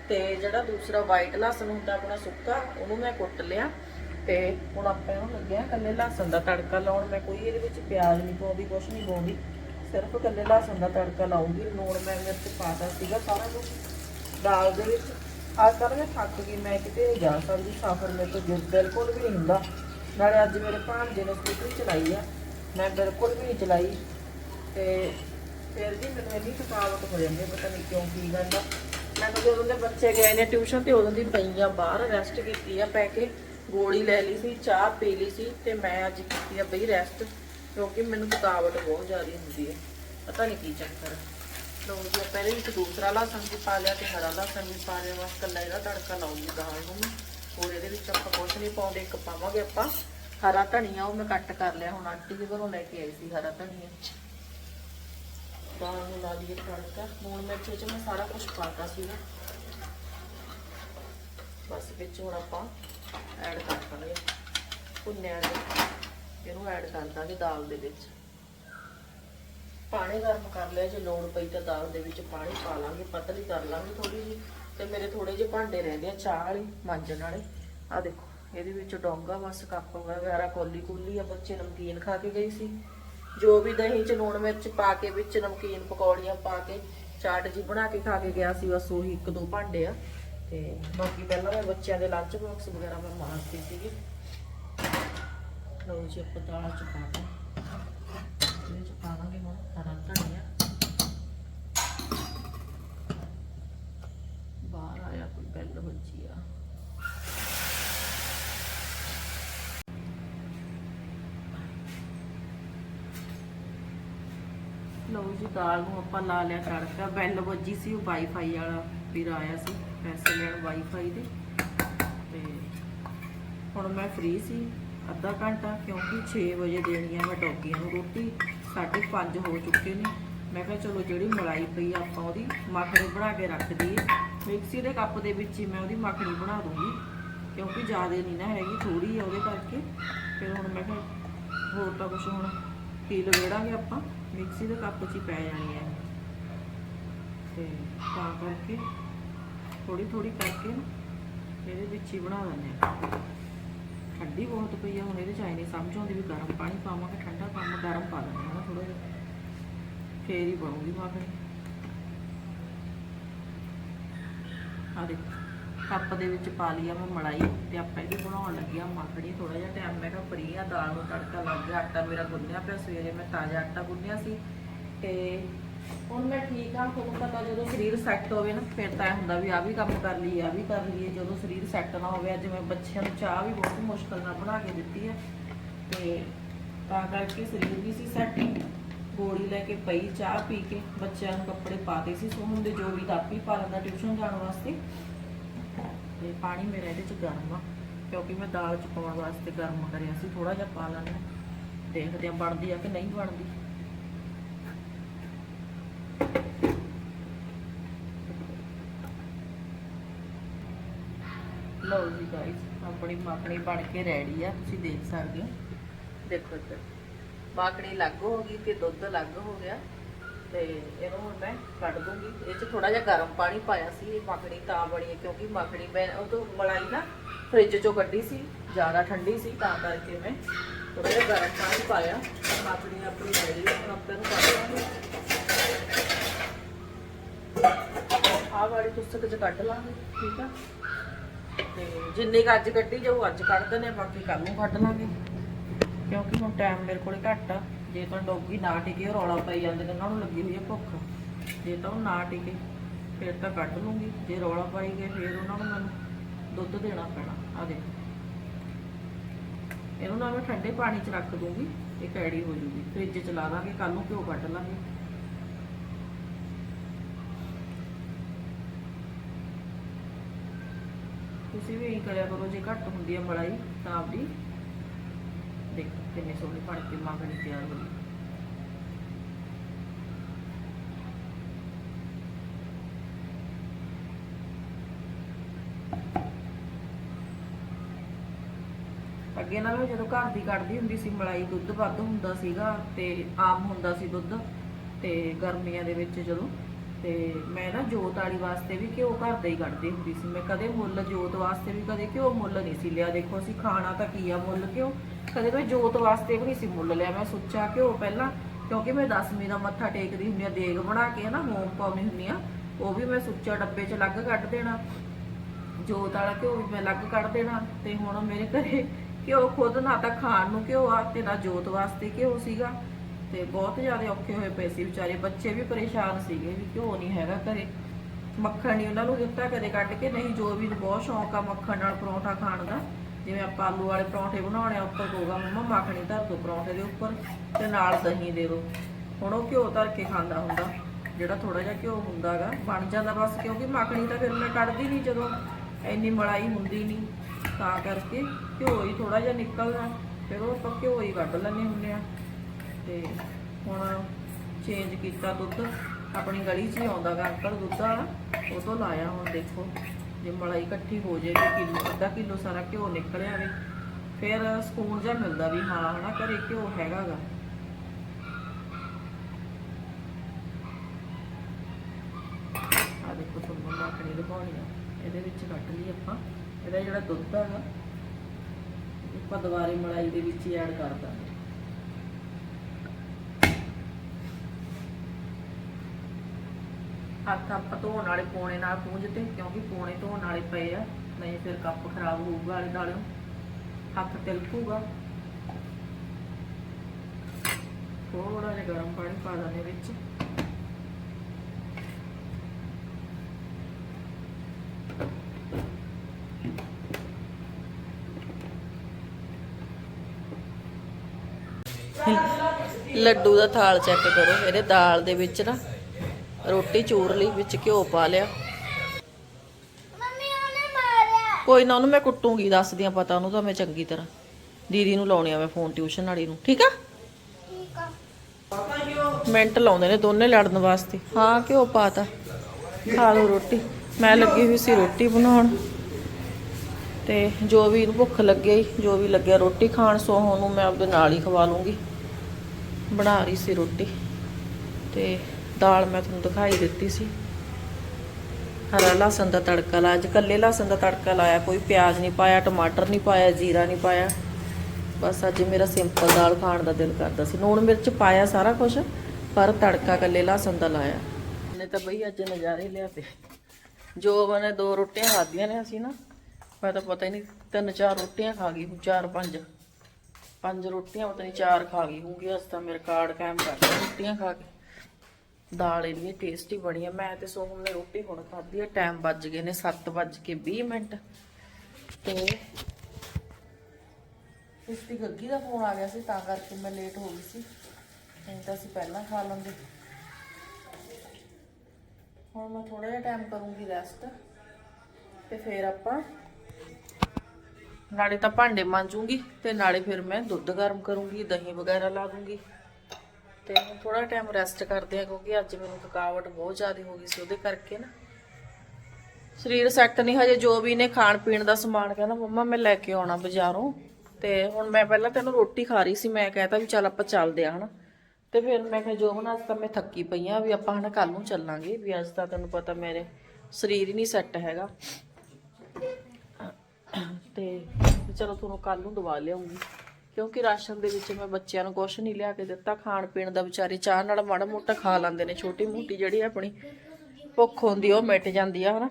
ਤੇ ਜਿਹੜਾ ਦੂਸਰਾ ਵਾਈਟ ਲਸਣ ਹੁੰਦਾ ਆਪਣਾ ਸੁੱਕਾ, ਉਹਨੂੰ ਮੈਂ ਕੁੱਟ ਲਿਆ। ਤੇ ਹੁਣ ਆਪਾਂ ਇਹਨੂੰ ਲੱਗਿਆ ਕੱਲੇ ਲਸਣ ਦਾ ਤੜਕਾ ਲਾਉਣ। ਮੈਂ ਕੋਈ ਇਹਦੇ ਵਿੱਚ ਪਿਆਜ਼ ਨਹੀਂ ਪਾਉਂਦੀ, ਕੁਛ ਨਹੀਂ ਪਾਉਂਦੀ। ਸਿਰਫ ਕੱਲੇ ਲਸਣ ਦਾ ਤੜਕਾ ਲਾਉਂਗੀ, ਲੂਣ ਮੈਂ ਮਿਰਚ ਪਾਤਾ ਸੀਗਾ ਸਾਰਾ ਕੁਝ ਦਾਲ ਦੇ ਵਿੱਚ ਅੱਜ ਕੱਲ੍ਹ ਮੈਂ ਥੱਕ ਗਈ, ਮੈਂ ਕਿਤੇ ਨਹੀਂ ਜਾ ਸਕਦੀ ਸਫ਼ਰ ਮੇਰੇ ਤੋਂ ਬਿਲ- ਬਿਲਕੁਲ ਵੀ ਨਹੀਂ ਹੁੰਦਾ। ਨਾਲੇ ਅੱਜ ਮੇਰੇ ਭਾਣਜੇ ਨੇ ਸਕੂਟਰੀ ਚਲਾਈ ਆ, ਮੈਂ ਬਿਲਕੁਲ ਵੀ ਨਹੀਂ ਚਲਾਈ। ਤੇ ਫਿਰ ਵੀ ਮੈਨੂੰ ਇੰਨੀ ਥਕਾਵਟ ਹੋ ਜਾਂਦੀ ਪਤਾ ਨਹੀਂ ਕਿਉਂ, ਕੀ ਗੱਲ ਆ। ਮੈਂ ਤਾਂ ਜਦੋਂ ਦੇ ਬੱਚੇ ਗਏ ਨੇ ਟਿਊਸ਼ਨ ਤੇ, ਉਦੋਂ ਦੀ ਪਈ ਆ, ਬਾਹਰ ਰੈਸਟ ਕੀਤੀ ਆ, ਪੈ ਕੇ ਗੋਲੀ ਲੈ ਲਈ ਸੀ, ਚਾਹ ਪੀ ਲਈ ਸੀ, ਤੇ ਮੈਂ ਅੱਜ ਕੀਤੀ ਆ ਬਈ ਰੈਸਟ। ਕਿਉਂਕਿ ਮੈਨੂੰ ਥਕਾਵਟ ਬਹੁਤ ਜ਼ਿਆਦਾ ਹੁੰਦੀ ਹੈ। ਪਤਾ ਨਹੀਂ ਕੀ ਚੱਕਰ ਹੈ। ਲੋ ਜੀ, ਆਪਾਂ ਇਹਦੇ ਦੂਸਰਾ ਲਸਣ ਵੀ ਪਾ ਲਿਆ ਤੇ ਹਰਾ ਲਸਣ ਵੀ ਪਾ ਲਿਆ। ਬਸ ਕੱਲਾ ਇਹਦਾ ਤੜਕਾ ਲਾਉਂਗੀ ਦਾਲ ਨੂੰ। ਹੋਰ ਇਹਦੇ ਵਿੱਚ ਆਪਾਂ ਕੁਛ ਨਹੀਂ ਪਾਉਂਦੇ, ਇੱਕ ਪਾਵਾਂਗੇ ਆਪਾਂ। ਹਰਾ ਧਨੀਆ ਉਹ ਮੈਂ ਕੱਟ ਕਰ ਲਿਆ, ਹੁਣ ਆਂਟੀ ਜੀ ਘਰੋਂ ਲੈ ਕੇ ਆਈ ਸੀ ਹਰਾ ਧਨੀਆ। ਦਾਲ ਨੂੰ ਲਾ ਲਈਏ ਤੜਕਾ। ਲੂਣ ਮਿਰਚ ਵਿੱਚ ਮੈਂ ਸਾਰਾ ਕੁਝ ਪਾਤਾ ਸੀਗਾ। ਬਸ ਵਿੱਚ ਹੁਣ ਆਪਾਂ ਐਡ ਕਰ ਦਾਂਗੇ। ਭੁੰਨਿਆ ਦੇ ਇਹਨੂੰ ਐਡ ਕਰ ਦਾਂਗੇ ਦਾਲ ਦੇ ਵਿੱਚ। ਪਾਣੀ ਗਰਮ ਕਰ ਲਿਆ, ਜੇ ਲੋੜ ਪਈ ਤਾਂ ਦਾਲ ਦੇ ਵਿੱਚ ਪਾਣੀ ਪਾ ਲਾਂਗੇ, ਪਤਲੀ ਕਰ ਲਾਂਗੇ ਥੋੜੀ ਜੀ ਤੇ ਮੇਰੇ ਥੋੜੇ ਜਿਹੇ ਭਾਂਡੇ ਰਹਿੰਦੇ ਆ ਚਾਹ ਵਾਲੇ, ਮਾਂਜਣ ਵਾਲੇ। ਆ ਦੇਖੋ, ਇਹਦੇ ਵਿੱਚ ਡੋਂਗਾ, ਬਸ ਕੱਪ ਵਗੈਰਾ, ਕੋਲੀ ਕੁਲੀ ਆ, ਬੱਚੇ ਨਮਕੀਨ ਖਾ ਕੇ ਗਈ ਸੀ। ਜੋ ਵੀ ਦਹੀਂ ਚ ਲੂਣ ਮਿਰਚ ਪਾ ਕੇ, ਵਿੱਚ ਨਮਕੀਨ ਪਕੌੜੀਆਂ ਪਾ ਕੇ, ਚਾਟ ਜੀ ਬਣਾ ਕੇ ਖਾ ਕੇ ਗਿਆ ਸੀ, ਬਸ ਉਹੀ ਇੱਕ ਦੋ ਭਾਂਡੇ ਆ। ਤੇ ਬਾਕੀ ਪਹਿਲਾਂ ਮੈਂ ਬੱਚਿਆਂ ਦੇ ਲੰਚ ਬਾਕਸ ਵਗੈਰਾ ਮੈਂ ਮਾਰਤੀ ਸੀਗੀ। ਲਓ ਜੀ ਆਪਾਂ ਦਾਲ ਚ ਪਾ ਦਾਂ ਇਹਦੇ ਚ ਪਾਵਾਂਗੇ ਹੁਣ ਹਰਾ ਧਨੀਆ। ਬਾਹਰ ਆਇਆ ਕੋਈ ਬੈਲ ਵੱਜੀ ਆ। ਲਓ ਜੀ ਦਾਲ ਨੂੰ ਆਪਾਂ ਲਾ ਲਿਆ ਤੜਕਾ। ਬੈਲ ਵੱਜੀ ਸੀ ਉਹ ਵਾਈਫਾਈ ਵਾਲਾ ਵੀਰ ਆਇਆ ਸੀ ਪੈਸੇ ਲੈਣ ਵਾਈਫਾਈ ਦੇ। ਤੇ ਹੁਣ ਮੈਂ ਫ੍ਰੀ ਸੀ। ਅੱਧਾ ਘੰਟਾ ਕਿਉਂਕਿ 6 ਵਜੇ ਦੇਣੀ ਆ ਮੈਂ ਡੌਗੀਆਂ ਨੂੰ ਰੋਟੀ 5:30 ਹੋ ਚੁੱਕੇ ਨੇ। ਮੈਂ ਕਿਹਾ ਚਲੋ ਜਿਹੜੀ ਮਲਾਈ ਪਈ ਆ, ਆਪਾਂ ਉਹਦੀ ਮੱਖਣੀ ਬਣਾ ਕੇ ਰੱਖ ਦਈਏ। ਮਿਕਸੀ ਦੇ ਕੱਪ ਦੇ ਵਿੱਚ ਹੀ ਮੈਂ ਉਹਦੀ ਮੱਖਣੀ ਬਣਾ ਦੂੰਗੀ ਕਿਉਂਕਿ ਜ਼ਿਆਦਾ ਨਹੀਂ ਨਾ ਹੈਗੀ ਥੋੜੀ ਆ ਉਹਦੇ ਕਰਕੇ। ਫਿਰ ਹੁਣ ਮੈਂ ਕਿਹਾ ਹੋਰ ਤਾਂ ਕੁਝ ਹੁਣ ਕੀ ਲਵੇੜਾਂਗੇ ਆਪਾਂ ਮਿਕਸੀ ਦੇ ਕੱਪ 'ਚ ਹੀ ਪੈ ਜਾਣੀ ਹੈ ਤੇ ਤਾਂ ਕਰਕੇ ਥੋੜੀ ਥੋੜੀ ਕਰਕੇ ਇਹਦੇ ਵਿੱਚ ਹੀ ਬਣਾ ਦਿੰਦੇ ਆ। ਠੰਡੀ ਬਹੁਤ ਪਈ ਆ, ਹੁਣ ਇਹਦੇ ਚ ਆਈ ਨਹੀਂ ਸਮਝ ਆਉਂਦੀ ਵੀ ਗਰਮ ਪਾਣੀ ਪਾਵਾਂਗੇ, ਠੰਡਾ ਪਾਵਾਂ ਗਰਮ ਪਾ ਦਿੰਦੇ ਹਾਂ ਥੋੜਾ ਜਿਹਾ। ਫੇਰ ਹੀ ਬਣੂਗੀ ਮੱਖਣੀ ਆ ਦੇਖੋ, ਕੱਪ ਦੇ ਵਿੱਚ ਪਾ ਲਿਆ ਮੈਂ ਮਲਾਈ, ਤੇ ਆਪਾਂ ਇਹਦੀ ਬਣਾਉਣ ਲੱਗਿਆ ਮੱਖਣੀ ਥੋੜਾ ਜਿਹਾ ਟਾਈਮ ਮੈਂ ਕਿਹਾ ਫਰੀ ਆ, ਦਾਲ ਨੂੰ ਤੜਕਾ ਲੱਗ ਗਿਆ, ਆਟਾ ਮੇਰਾ ਗੁੰਨਿਆ ਪਿਆ, ਸਵੇਰੇ ਮੈਂ ਤਾਜ਼ਾ ਆਟਾ ਗੁੰਨਿਆ ਸੀ, ਤੇ ਹੁਣ ਮੈਂ ਠੀਕ ਆ ਤੁਹਾਨੂੰ ਪਤਾ ਜਦੋਂ ਸਰੀਰ ਸੈੱਟ ਹੋਵੇ ਨਾ, ਫਿਰ ਤਾਂ ਇਹ ਹੁੰਦਾ ਵੀ ਆ ਵੀ ਕੰਮ ਕਰ ਲਈਏ ਆ ਵੀ ਕਰ ਲਈਏ। ਜਦੋਂ ਸਰੀਰ ਸੈੱਟ ਨਾ ਹੋਵੇ, ਅੱਜ ਮੈਂ ਬੱਚਿਆਂ ਨੂੰ ਚਾਹ ਵੀ ਬਹੁਤ ਮੁਸ਼ਕਲ ਨਾਲ ਬਣਾ ਕੇ ਦਿੱਤੀ ਹੈ। ਤੇ ਤਾਂ ਕਰਕੇ ਸਰੀਰ ਵੀ ਸੀ ਸੈੱਟ ਗੋਲੀ ਲੈ ਕੇ ਪਈ ਚਾਹ ਪੀ ਕੇ, ਬੱਚਿਆਂ ਨੂੰ ਕੱਪੜੇ ਪਾਤੇ ਸੀ ਸੋਹਣ ਦੇ, ਜੋ ਵੀ ਦਾਪੀ ਪਾ ਲੈਂਦਾ ਟਿਊਸ਼ਨ ਜਾਣ ਵਾਸਤੇ। ਤੇ ਪਾਣੀ ਮੇਰਾ ਇਹਦੇ ਚ ਗਰਮ ਆ, ਕਿਉਂਕਿ ਮੈਂ ਦਾਲ ਚ ਪਾਉਣ ਵਾਸਤੇ ਗਰਮ ਕਰਿਆ ਸੀ ਥੋੜਾ ਜਿਹਾ ਪਾ ਲੈਂਦੇ ਦੇਖਦੇ ਆ ਬਣਦੀ ਆ ਕਿ ਨਹੀਂ ਬਣਦੀ। ਲਓ ਜੀ ਗਾਇਸ ਆਪਣੀ ਮੱਖਣੀ ਬਣ ਕੇ ਰੈਡੀ ਆ, ਤੁਸੀਂ ਦੇਖ ਸਕਦੇ ਹੋ। ਦੇਖੋ ਇੱਧਰ ਮੱਖਣੀ ਲੱਗ ਹੋ ਗਈ ਤੇ ਦੁੱਧ ਲੱਗ ਹੋ ਗਿਆ ਤੇ ਇਹਨੂੰ ਹੁਣ ਮੈਂ ਕੱਢ ਦੂੰਗੀ। ਇਹ ਚ ਥੋੜਾ ਜਿਹਾ ਗਰਮ ਪਾਣੀ ਪਾਇਆ ਸੀ, ਇਹ ਮੱਖਣੀ ਤਾਂ ਬਣੀ ਕਿਉਂਕਿ ਮੱਖਣੀ ਮੈਂ ਉਹ ਤੋਂ ਮਲਾਈ ਨਾ ਫ੍ਰਿਜ ਚੋਂ ਕੱਢੀ ਸੀ, ਜ਼ਿਆਦਾ ਠੰਡੀ ਸੀ, ਤਾਂ ਕਰਕੇ ਮੈਂ ਥੋੜਾ ਜਿਹਾ ਗਰਮ ਪਾਣੀ ਪਾਇਆ। ਮੱਖਣੀ ਆਪਣੀ ਰੈਡੀ ਹੁਣ ਆਪਾਂ ਇਹਨੂੰ ਕੱਢ ਲਾਂਗੇ। ਵਾਲੀ ਪੁਸਤਕ ਚ ਕੱਢ ਲਾਂਗੇ, ਠੀਕ ਆ? ਤੇ ਜਿੰਨੀ ਕੁ ਅੱਜ ਕੱਢੀ ਜਾਊ, ਅੱਜ ਕੱਢ ਦਨੇ ਬਾਕੀ ਕੱਲ ਨੂੰ ਕੱਢ ਲਾਂਗੇ। ਕਿਉਂਕਿ ਹੁਣ ਟਾਈਮ ਮੇਰੇ ਕੋਲੇ ਘੱਟ ਆ। ਜੇ ਤਾਂ ਡੋਗੀ ਨਾ ਟਿਕੇ, ਉਹ ਰੌਲਾ ਪਾਈ ਜਾਂਦੇ ਨੇ, ਉਹਨਾਂ ਨੂੰ ਲੱਗੀ ਹੋਈ ਆ ਭੁੱਖ। ਜੇ ਤਾਂ ਉਹ ਨਾ ਟਿਕੇ, ਫਿਰ ਤਾਂ ਕੱਢ ਲੂੰਗੀ। ਜੇ ਰੌਲਾ ਪਾਈ ਗਏ, ਫਿਰ ਉਹਨਾਂ ਨੂੰ ਮੈਨੂੰ ਦੁੱਧ ਦੇਣਾ ਪੈਣਾ। ਆ ਦੇਖੋ। ਇਹਨੂੰ ਨਾ ਮੈਂ ਠੰਡੇ ਪਾਣੀ 'ਚ ਰੱਖ ਦੂੰਗੀ ਇਹ ਕੈੜੀ ਹੋ ਜੂਗੀ। ਫ੍ਰਿਜ 'ਚ ਲਾ ਦਾਂਗੇ ਕੱਲ ਨੂੰ ਘਿਓ ਕੱਢ ਲਾਂਗੇ। ਤੁਸੀਂ ਵੀ ਇਹੀ ਕਰਿਆ ਕਰੋ, ਜੇ ਘੱਟ ਹੁੰਦੀ ਆ ਮਲਾਈ ਤਾਂ ਆਪਦੀ ਦੇਖੋ ਕਿੰਨੀ ਸੋਹਣੀ ਬਣ ਕੇ ਮੰਗਣੀ ਤਿਆਰ ਹੋ ਗਈ ਅੱਗੇ ਨਾਲੋਂ ਜਦੋਂ ਘਰ ਦੀ ਕੱਢਦੀ ਹੁੰਦੀ ਸੀ ਮਲਾਈ ਦੁੱਧ ਵੱਧ ਹੁੰਦਾ ਸੀਗਾ ਤੇ ਆਮ ਹੁੰਦਾ ਸੀ ਦੁੱਧ, ਤੇ ਗਰਮੀਆਂ ਦੇ ਵਿੱਚ ਜਦੋਂ ਤੇ ਮੈਂ ਨਾ ਜੋਤ ਵਾਲੀ ਵਾਸਤੇ ਵੀ ਘਿਓ ਘਰ ਦਾ ਹੀ ਕੱਢਦੀ ਹੁੰਦੀ ਸੀ। ਮੈਂ ਕਦੇ ਮੁੱਲ ਜੋਤ ਵਾਸਤੇ ਵੀ, ਕਦੇ ਘਿਓ ਮੁੱਲ ਨਹੀਂ ਸੀ ਲਿਆ। ਦੇਖੋ ਅਸੀਂ ਖਾਣਾ ਤਾਂ ਕੀ ਆ ਮੁੱਲ ਘਿਓ? ਕਦੇ ਮੈਂ ਜੋਤ ਵਾਸਤੇ ਵੀ ਨਹੀਂ ਸੀ ਮੁੱਲ ਲਿਆ। ਮੈਂ ਸੋਚਿਆ ਘਿਓ ਪਹਿਲਾਂ, ਕਿਉਂਕਿ ਮੈਂ ਦਸਵੀਂ ਦਾ ਮੱਥਾ ਟੇਕਦੀ ਹੁੰਦੀ ਆ ਦੇਗ ਬਣਾ ਕੇ ਨਾ ਮੂੰਗ ਪਾਉਣੀ ਹੁੰਦੀ ਆ ਉਹ ਵੀ ਮੈਂ ਸੁੱਚਾ ਡੱਬੇ 'ਚ ਅਲੱਗ ਕੱਢ ਦੇਣਾ। ਜੋਤ ਵਾਲਾ ਘਿਓ ਵੀ ਮੈਂ ਅਲੱਗ ਕੱਢ ਦੇਣਾ। ਤੇ ਹੁਣ ਮੇਰੇ ਘਰੇ ਘਿਓ ਖੁਦ ਨਾ ਤਾਂ ਖਾਣ ਨੂੰ ਘਿਓ ਆ, ਤੇ ਨਾ ਜੋਤ ਵਾਸਤੇ ਘਿਓ ਸੀਗਾ। ਤੇ ਬਹੁਤ ਜ਼ਿਆਦਾ ਔਖੇ ਹੋਏ ਪਏ ਸੀ ਵਿਚਾਰੇ। ਬੱਚੇ ਵੀ ਪਰੇਸ਼ਾਨ ਸੀਗੇ ਵੀ ਘਿਓ ਨਹੀਂ ਹੈਗਾ ਘਰੇ। ਮੱਖਣ ਨਹੀਂ ਉਹਨਾਂ ਨੂੰ ਦਿੱਤਾ ਕਦੇ ਕੱਢ ਕੇ। ਨਹੀਂ, ਜੋ ਵੀ ਬਹੁਤ ਸ਼ੌਂਕ ਆ ਮੱਖਣ ਨਾਲ ਪਰੌਂਠਾ ਖਾਣ ਦਾ। ਜਿਵੇਂ ਆਪਾਂ ਆਲੂ ਵਾਲੇ ਪਰੌਂਠੇ ਬਣਾਉਣੇ ਆ, ਉੱਪਰ ਕਹੂਗਾ ਮੰਮਾ ਮੱਖਣੀ ਧਰ ਦੋ ਪਰੌਂਠੇ ਦੇ ਉੱਪਰ ਤੇ ਨਾਲ ਦਹੀਂ ਦੇ ਦਿਓ ਹੁਣ ਉਹ ਘਿਓ ਧਰ ਕੇ ਖਾਂਦਾ ਹੁੰਦਾ। ਜਿਹੜਾ ਥੋੜਾ ਜਿਹਾ ਘਿਓ ਹੁੰਦਾਗਾ ਬਣ ਜਾਂਦਾ ਬਸ, ਕਿਉਂਕਿ ਮੱਖਣੀ ਤਾਂ ਫਿਰ ਮੈਂ ਕੱਢਦੀ ਨਹੀਂ ਜਦੋਂ। ਇੰਨੀ ਮਲਾਈ ਹੁੰਦੀ ਨਹੀਂ ਤਾਂ ਕਰਕੇ ਘਿਓ ਹੀ ਥੋੜਾ ਜਿਹਾ ਨਿਕਲਦਾ। ਫਿਰ ਉਹ ਆਪਾਂ ਘਿਓ ਹੀ ਕੱਢ ਲੈਂਦੇ ਹੁੰਦੇ ਆ। ਤੇ ਹੁਣ ਚੇਂਜ ਕੀਤਾ ਦੁੱਧ। ਆਪਣੀ ਗਲੀ 'ਚ ਹੀ ਆਉਂਦਾ ਗਾ ਅੰਕਲ ਦੁੱਧ ਵਾਲਾ। ਉਹ ਤੋਂ ਲਾਇਆ ਹੁਣ ਦੇਖੋ, ਜੇ ਮਲਾਈ ਇਕੱਠੀ ਹੋ ਜਾਏਗੀ ਕਿਲੋ, ਅੱਧਾ ਕਿਲੋ ਸਾਰਾ ਘਿਓ ਨਿਕਲਿਆ ਆਵੇ ਫਿਰ ਸਕੂਨ ਜਿਹਾ ਮਿਲਦਾ ਵੀ ਹਾਂ, ਹਨਾ, ਘਰੇ ਘਿਓ ਹੈਗਾ ਗਾ। ਆ ਦੇਖੋ ਤੁਹਾਨੂੰ ਮੈਂ ਆਪਣੀ ਦਿਖਾਉਣੀ ਆ। ਇਹਦੇ ਵਿੱਚ ਕੱਟ ਲਈ ਆਪਾਂ। ਇਹਦਾ ਜਿਹੜਾ ਦੁੱਧ ਹੈਗਾ, ਆਪਾਂ ਦੁਬਾਰੇ ਮਲਾਈ ਦੇ ਵਿੱਚ ਹੀ ਐਡ ਕਰ ਦਾਂਗੇ। ਹੱਥ ਆਪਾਂ ਧੋਣ ਵਾਲੇ ਪੋਣੇ ਨਾਲ ਪੂੰਝਤੇ ਕਿਉਂਕਿ ਪੋਣੇ ਧੋਣ ਵਾਲੇ ਪਏ ਆ, ਨਹੀਂ ਫਿਰ ਕੱਪ ਖਰਾਬ ਹੋਊਗਾ ਆਲੇ ਨਾਲੇ ਹੱਥ ਤਿਲਕੂਗਾ। ਥੋੜਾ ਜਿਹਾ ਗਰਮ ਪਾਣੀ ਪਾ ਦਾਂਗੇ ਵਿੱਚ। ਲੱਡੂ ਦਾ ਥਾਲ ਚੈੱਕ ਕਰੋ, ਇਹਦੇ ਦਾਲ ਦੇ ਵਿੱਚ ਨਾ। ਰੋਟੀ ਚੂਰ ਲਈ ਵਿੱਚ ਘਿਓ ਪਾ ਲਿਆ। ਮੰਮੀ ਉਹਨੇ ਮਾਰਿਆ। ਕੋਈ ਨਾ ਉਹਨੂੰ ਮੈਂ ਕੁੱਟੂਗੀ ਦੱਸਦੀ ਆ ਪਤਾ ਉਹਨੂੰ ਤਾਂ ਮੈਂ ਚੰਗੀ ਤਰ੍ਹਾਂ। ਦੀਦੀ ਨੂੰ ਲਾਉਣੀ ਆ ਮੈਂ ਫੋਨ ਟਿਊਸ਼ਨ ਵਾਲੀ ਨੂੰ। ਠੀਕ ਆ? ਠੀਕ ਆ। ਮਿੰਟ ਲਾਉਂਦੇ ਨੇ ਦੋਨੇ ਲੜਨ ਵਾਸਤੇ। ਹਾਂ ਘਿਓ ਪਾਤਾ। ਖਾ ਲਓ ਰੋਟੀ। ਮੈਂ ਲੱਗੀ ਹੋਈ ਸੀ ਰੋਟੀ ਬਣਾਉਣ। ਤੇ ਜੋ ਵੀ ਇਹਨੂੰ ਭੁੱਖ ਲੱਗੇ ਜੋ ਵੀ ਲੱਗਿਆ ਰੋਟੀ ਖਾਣ ਸੋ ਨੂੰ ਮੈਂ ਆਪਦੇ ਨਾਲ ਹੀ ਖਵਾ ਲੂੰਗੀ। ਬਣਾ ਰਹੀ ਸੀ ਰੋਟੀ। ਤੇ ਦਾਲ ਮੈਂ ਤੁਹਾਨੂੰ ਦਿਖਾਈ ਦਿੱਤੀ ਸੀ। ਹਰਾ ਲਸਣ ਦਾ ਤੜਕਾ ਲਾਇਆ। ਅੱਜ ਕੱਲੇ ਲਸਣ ਦਾ ਤੜਕਾ ਲਾਇਆ। ਕੋਈ ਪਿਆਜ਼ ਨਹੀਂ ਪਾਇਆ, ਟਮਾਟਰ ਨਹੀਂ ਪਾਇਆ, ਜੀਰਾ ਨਹੀਂ ਪਾਇਆ। ਬਸ ਅੱਜ ਮੇਰਾ ਸਿੰਪਲ ਦਾਲ ਖਾਣ ਦਾ ਦਿਲ ਕਰਦਾ ਸੀ। ਨੂਣ ਮਿਰਚ ਪਾਇਆ ਸਾਰਾ ਕੁਝ ਪਰ ਤੜਕਾ ਕੱਲੇ ਲਸਣ ਦਾ ਲਾਇਆ। ਨੇ ਤਾਂ ਬਈ ਅੱਜ ਨਜ਼ਾਰੇ ਲਿਆ ਤੇ। ਜੋ ਬਨੇ ਦੋ ਰੋਟੀਆਂ ਖਾਧੀਆਂ ਨੇ ਅਸੀਂ ਨਾ, ਮੈਂ ਤਾਂ ਪਤਾ ਹੀ ਨਹੀਂ, ਤਿੰਨ ਚਾਰ ਰੋਟੀਆਂ ਖਾ ਗਈ ਹੂੰ ਚਾਰ ਪੰਜ। ਪੰਜ ਰੋਟੀਆਂ, ਪਤਾ ਨਹੀਂ ਚਾਰ ਖਾ ਗਈ ਹੂੰਗੀ ਅੱਜ ਤਾਂ ਮੇਰੇ ਕਾਰਡ ਕਾਇਮ ਕਰ ਰੋਟੀਆਂ ਖਾ ਕੇ। ਦਾਲ ਇੰਨੀ ਟੇਸਟੀ ਬਣੀ ਆ, ਮੈਂ ਤੇ ਸੋਹਮ ਨੇ ਰੋਟੀ ਹੁਣ ਖਾਧੀ ਆ ਟਾਈਮ ਵੱਜ ਗਏ ਨੇ 7 ਵੱਜ ਕੇ 20 ਮਿੰਟ। ਤੇ ਇਸ ਦੀ ਗੱਗੀ ਦਾ ਫੋਨ ਆ ਗਿਆ ਸੀ, ਤਾਂ ਕਰਕੇ ਮੈਂ ਲੇਟ ਹੋ ਗਈ ਸੀ। ਨਹੀਂ ਤਾਂ ਅਸੀਂ ਪਹਿਲਾਂ ਖਾ ਲਾਂਗੇ। ਹੁਣ ਮੈਂ ਥੋੜਾ ਜਿਹਾ ਟਾਈਮ ਕਰੂੰਗੀ ਰੈਸਟ ਤੇ ਫਿਰ ਆਪਾਂ ਨਾਲੇ ਤਾਂ ਭਾਂਡੇ ਮਾਂਜੂਗੀ ਤੇ ਨਾਲੇ ਫਿਰ ਮੈਂ ਦੁੱਧ ਗਰਮ ਕਰੂੰਗੀ, ਦਹੀਂ ਵਗੈਰਾ ਲਾ ਦੂੰਗੀ। ਤੇ ਹੁਣ ਥੋੜਾ ਟਾਈਮ ਰੈਸਟ ਕਰਦੇ ਆ ਕਿਉਂਕਿ ਅੱਜ ਮੈਨੂੰ ਥਕਾਵਟ ਬਹੁਤ ਜ਼ਿਆਦਾ ਹੋ ਗਈ ਸੀ ਉਹਦੇ ਕਰਕੇ ਨਾ। ਸਰੀਰ ਸੈੱਟ ਨਹੀਂ, ਹਜੇ ਜੋ ਵੀ ਨੇ ਖਾਣ ਪੀਣ ਦਾ ਸਮਾਨ ਕਹਿੰਦਾ, ਮੰਮਾ, ਮੈਂ ਲੈ ਕੇ ਆਉਣਾ ਬਾਜ਼ਾਰੋਂ। ਤੇ ਹੁਣ ਮੈਂ ਪਹਿਲਾਂ ਤੈਨੂੰ ਰੋਟੀ ਖਾ ਰਹੀ ਸੀ, ਮੈਂ ਕਹਿਤਾ ਵੀ ਚੱਲ ਆਪਾਂ ਚੱਲਦੇ ਆ ਹਨਾ। ਤੇ ਫਿਰ ਮੈਂ ਕਿਹਾ, ਜੋ ਹੁਣ ਤਾਂ ਮੈਂ ਥੱਕੀ ਪਈ ਆ ਵੀ ਆਪਾਂ ਹਨਾ ਕੱਲ ਨੂੰ ਚੱਲਾਂਗੇ, ਵੀ ਅੱਜ ਤਾਂ ਤੈਨੂੰ ਪਤਾ ਮੇਰੇ ਸਰੀਰ ਹੀ ਨਹੀਂ ਸੈੱਟ ਹੈਗਾ। ਤੇ ਚਲੋ ਤੁਹਾਨੂੰ ਕੱਲ ਨੂੰ ਦਵਾ ਲਿਆਉਂਗੀ। ਕਿਉਂਕਿ ਰਾਸ਼ਨ ਦੇ ਵਿੱਚ ਮੈਂ ਬੱਚਿਆਂ ਨੂੰ ਕੁਝ ਨਹੀਂ ਲਿਆ ਕੇ ਦਿੱਤਾ, ਖਾਣ ਪੀਣ ਦਾ ਵਿਚਾਰੇ ਚਾਹ ਨਾਲ ਮਾੜਾ ਮੋਟਾ ਖਾ ਲੈਂਦੇ ਨੇ, ਛੋਟੀ ਮੋਟੀ ਜਿਹੜੀ ਆਪਣੀ ਭੁੱਖ ਹੁੰਦੀ ਉਹ ਮਿਟ ਜਾਂਦੀ ਆ, ਹਨਾ।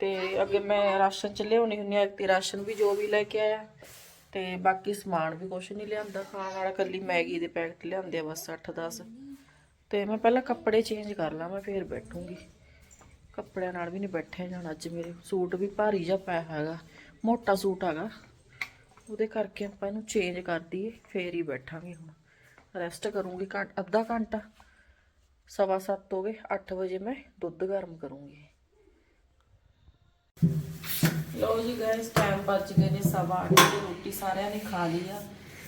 ਤੇ ਅੱਗੇ ਮੈਂ ਰਾਸ਼ਨ ਚ ਲਿਆਉਣੀ ਹੁੰਦੀ ਆ ਤੇ ਰਾਸ਼ਨ ਵੀ ਜੋ ਵੀ ਲੈ ਕੇ ਆਇਆ, ਤੇ ਬਾਕੀ ਸਮਾਨ ਵੀ ਕੁਝ ਨਹੀਂ ਲਿਆਂਦਾ, ਖਾਣ ਵਾਲਾ ਕੱਲੀ ਮੈਗੀ ਦੇ ਪੈਕਟ ਲਿਆਂਦੇ ਆ ਬਸ 8 10 ਤੇ ਮੈਂ ਪਹਿਲਾਂ ਕੱਪੜੇ ਚੇਂਜ ਕਰ ਲਾਂ, ਮੈਂ ਫੇਰ ਬੈਠੂੰਗੀ। ਕੱਪੜਿਆਂ ਨਾਲ ਵੀ ਨਹੀਂ ਬੈਠਿਆ ਜਾਣਾ ਅੱਜ ਮੇਰੇ, ਸੂਟ ਵੀ ਭਾਰੀ ਜਿਹਾ ਪਿਆ ਹੈਗਾ, ਮੋਟਾ ਸੂਟ ਹੈਗਾ। ਉਹਦੇ ਕਰਕੇ ਆਪਾਂ ਇਹਨੂੰ ਚੇਂਜ ਕਰ ਦਈਏ, ਫੇਰ ਹੀ ਬੈਠਾਂਗੇ ਹੁਣ। ਰੈਸਟ ਕਰੂੰਗੀ ਘੰਟ ਅੱਧਾ ਘੰਟਾ। ਸਵਾ ਸੱਤ ਹੋ ਗਏ 8 ਵਜੇ ਮੈਂ ਦੁੱਧ ਗਰਮ ਕਰੂੰਗੀ। ਲਓ ਜੀ ਗਾਇਸ ਟਾਈਮ ਬਚ ਗਏ ਨੇ ਸਵਾ ਅੱਠ ਦੀ ਰੋਟੀ ਸਾਰਿਆਂ ਨੇ ਖਾ ਲਈ ਆ।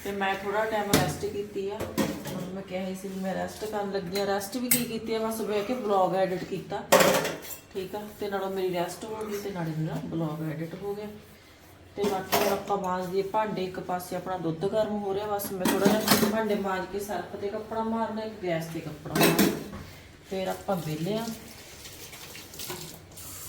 ਤੇ ਮੈਂ ਥੋੜਾ ਟਾਈਮ ਰੈਸਟ ਕੀਤੀ ਆ। ਹੁਣ ਮੈਂ ਕਿਹਾ ਸੀ ਵੀ ਮੈਂ ਰੈਸਟ ਕਰਨ ਲੱਗੀ ਆ। ਰੈਸਟ ਵੀ ਕੀ ਕੀਤੀ ਆ? ਬਸ ਬਹਿ ਕੇ ਵਲੌਗ ਐਡਿਟ ਕੀਤਾ। ਠੀਕ ਆ? ਤੇ ਨਾਲੋਂ ਮੇਰੀ ਰੈਸਟ ਹੋ ਗਈ, ਤੇ ਨਾਲੇ ਮੇਰਾ ਵਲੌਗ ਐਡਿਟ ਹੋ ਗਿਆ। ਤੇ ਬਾਕੀ ਹੁਣ ਆਪਾਂ ਮਾਂਜਦੇ ਭਾਂਡੇ ਇੱਕ ਪਾਸੇ ਆਪਣਾ ਦੁੱਧ ਗਰਮ ਹੋ ਰਿਹਾ, ਬਸ ਮੈਂ ਥੋੜਾ ਜਿਹਾ ਭਾਂਡੇ ਮਾਂਜ ਕੇ ਸਰਫ ਤੇ ਕੱਪੜਾ ਮਾਰਨਾ, ਇੱਕ ਗੈਸ ਤੇ ਕੱਪੜਾ ਮਾਰਨਾ। ਫਿਰ ਆਪਾਂ ਵਿਹਲੇ ਆ।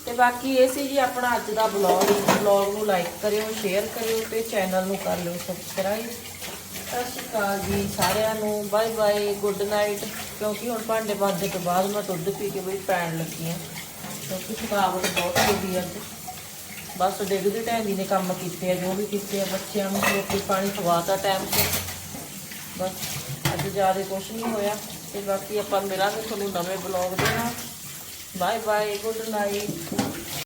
ਤੇ ਬਾਕੀ ਇਹ ਸੀ ਜੀ ਆਪਣਾ ਅੱਜ ਦਾ ਬਲੌਗ ਬਲੌਗ ਨੂੰ ਲਾਈਕ ਕਰਿਓ ਸ਼ੇਅਰ ਕਰਿਓ ਤੇ ਚੈਨਲ ਨੂੰ ਕਰ ਲਿਓ ਸਬਸਕ੍ਰਾਈਬ ਸਤਿ ਸ਼੍ਰੀ ਅਕਾਲ ਜੀ ਸਾਰਿਆਂ ਨੂੰ। ਬਾਏ ਬਾਏ ਗੁੱਡ ਨਾਈਟ ਕਿਉਂਕਿ ਹੁਣ ਭਾਂਡੇ ਮਾਂਜਣ ਤੋਂ ਬਾਅਦ ਮੈਂ ਦੁੱਧ ਪੀ ਕੇ ਬਈ ਪੈਣ ਲੱਗੀ ਆ। ਕਿਉਂਕਿ ਥਕਾਵਟ ਬਹੁਤ ਹੋ ਗਈ ਅੱਜ। ਬਸ ਡਿੱਗਦੇ ਟਾਈਮ ਨੇ ਕੰਮ ਕੀਤੇ ਆ, ਜੋ ਵੀ ਕੀਤੇ ਆ, ਬੱਚਿਆਂ ਨੂੰ ਰੋਟੀ ਪਾਣੀ ਖਵਾਤਾ ਟਾਈਮ ਤੇ ਬਸ ਅੱਜ ਜ਼ਿਆਦਾ ਕੁਝ ਨਹੀਂ ਹੋਇਆ ਤੇ ਬਾਕੀ ਆਪਾਂ ਮਿਲਾਂਗੇ ਤੁਹਾਨੂੰ ਨਵੇਂ ਬਲੌਗ ਦੇ ਨਾਲ। Bye bye good night